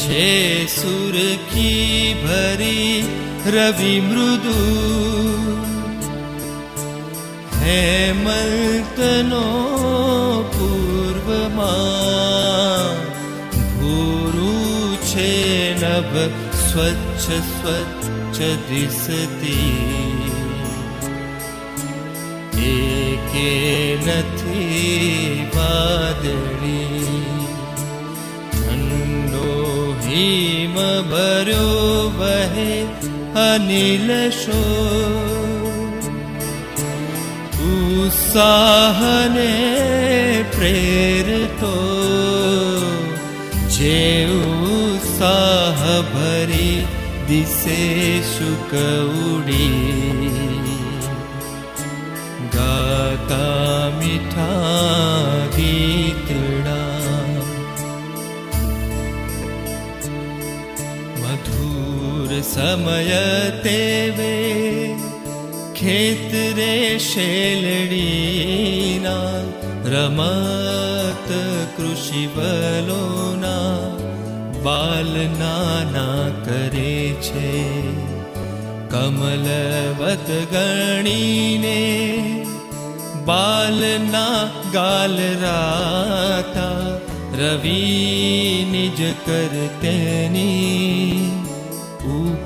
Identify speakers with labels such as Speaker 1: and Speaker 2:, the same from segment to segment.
Speaker 1: छे सुरखी भरी रवि मृदु। हेमल्तनो पूर्वमा भूरु छे नभ स्वच्छ स्वच्छ दिसती। एके नथी वादळी बहे अनिल शो। उत्साहने प्रेरतो। जे उत्साह भरी दिसे शुक उडी। गाता मिठा गीतड़ा समय तेवे खेतरे शेलडीना रमत कृषि बलोना बाल नाना करे छे कमलवत गणीने बालना गाल राता रवि निज करतेनी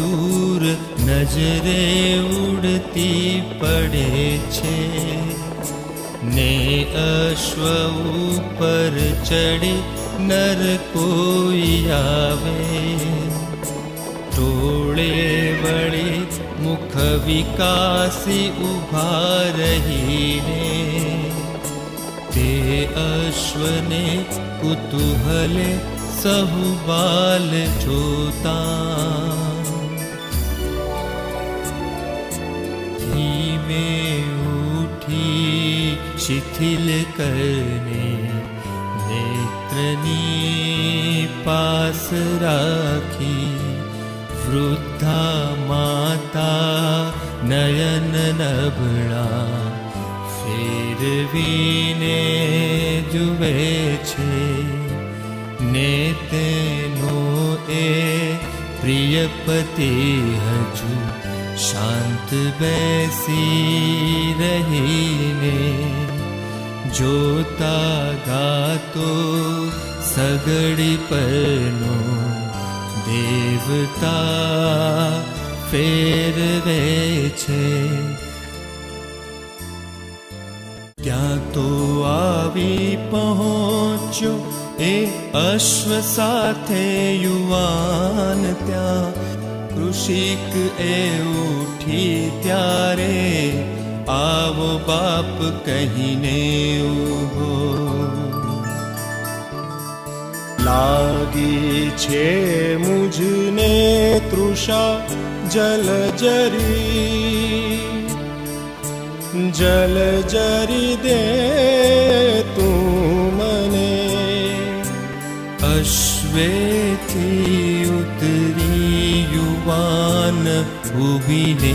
Speaker 1: दूर नजरे उडति पडे ने अश्व ऊपर चढ़ी नर कोई आवे। कोवेो वळि मुख विकासी उभा ते अश्वने बाल जोता। शिथिल करने शिथिलकर् पास राखी वृद्धा माता नयन नयनभणा शेरवि जुवे छे। नेतनो ए प्रियपति हजू हान्त बेसि रने જોતા ગાતો સગડી પરનો દેવતા ફેરવે છે ત્યાં તો આવી પહોંચ્યો એ અશ્વ સાથે યુવાન ત્યાં કૃષિક એ ઉઠી ત્યારે आवो बाप कहिने ओहो
Speaker 2: लागी छे मुझने तृषा जल जरी। जल जी दे तू तने
Speaker 1: अश् उत्तरी युवान् भुबिने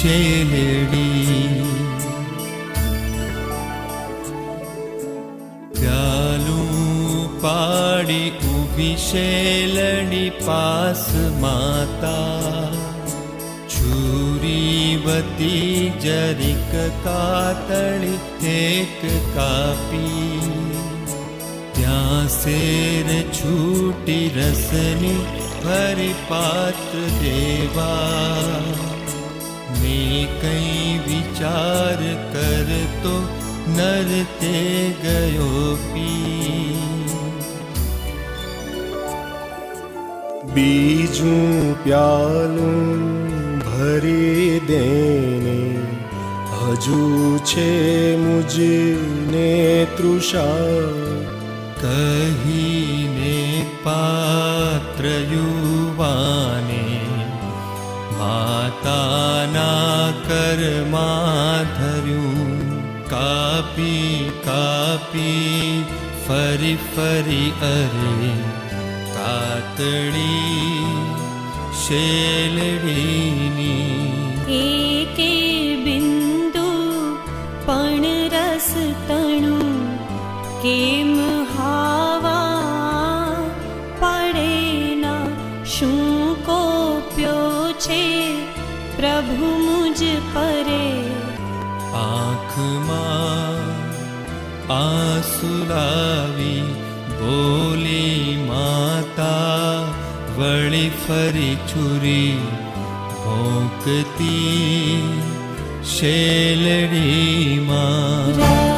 Speaker 1: शेलडी क्यालु पाडि कूपि शेली पस माता। छुरिवती जर कातणि थेक कापि। त्याूटी रसनी भर देवा मे कई विचार कर तो नरते गो पी।
Speaker 2: बीज प्या्य भरि देण हजू छे मुज ने तृषा
Speaker 1: कहीने पात्रयु ताना कर् मा धर कापि कापि फि फरि अरे। कातडी शेलडीनी ी बोलि माता वळि फ़्री चुरि भोक्ति शेलडी मा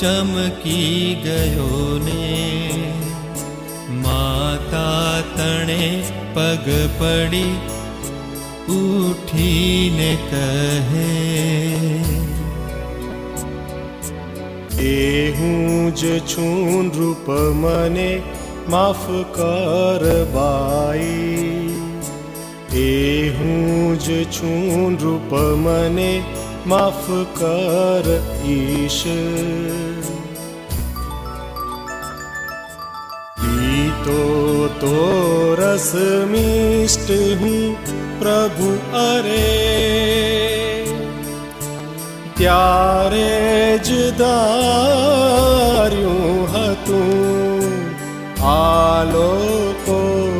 Speaker 1: चमकी गयो ने। माता तणे पग पडि
Speaker 2: ज छून रूप मने माफ कर बाई। एहूज छून रूप मने माफ कर ईश। तो तो ो हूँ प्रभु अरे। आलो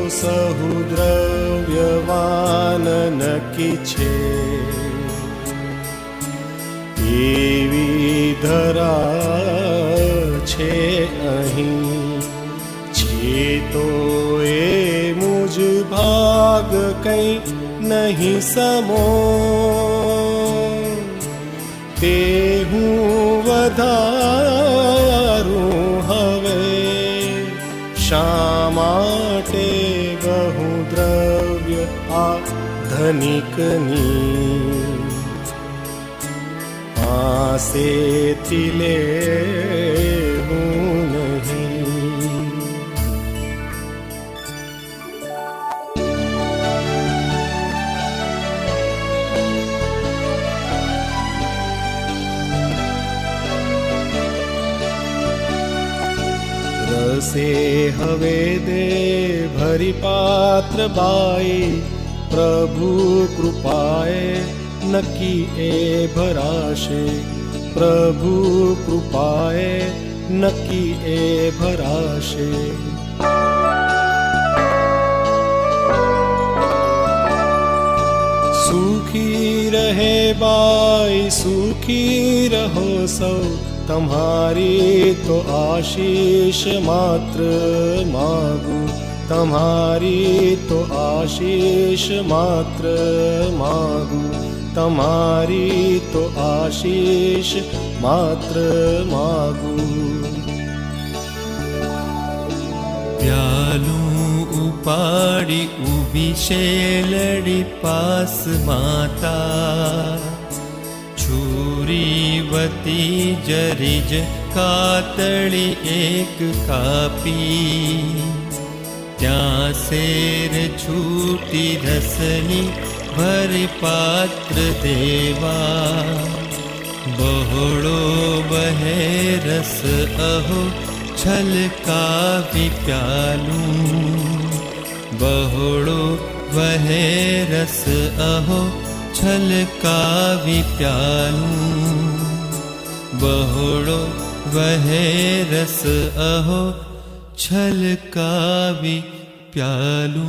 Speaker 2: सहुद्रव्यवान न किछे। कि धरा छे। तो ए मुझ भाग कहीं नहीं समो। ते हूँ वधारू हवे श्यामा बहु द्रव्य आ धनिकनी आसे तिले हूँ से हवे दे भरी पात्र बाई। प्रभु कृपाए नकी ए भराशे। प्रभु कृपाए नकी ए भराशे। सुखी रहे बाई, सुखी रहो सौ તમારી તો આશીષ માત્ર માગું. તમારી તો આશીષ માત્ર માગું. તમારી તો આશીષ માત્ર માગું.
Speaker 1: પ્યાલું ઉપાડી ઊભી શેલડી પાસ માતા. છુરી वती जरिज कात एक कापी. त्या सेर छूटी रसली भरि पात्र देवा. बहोळो बहे रस अहो छल काविप्यालु बहडो वहै रसो छल कावि प्यालू. बहोड़ो छल का भी प्यालू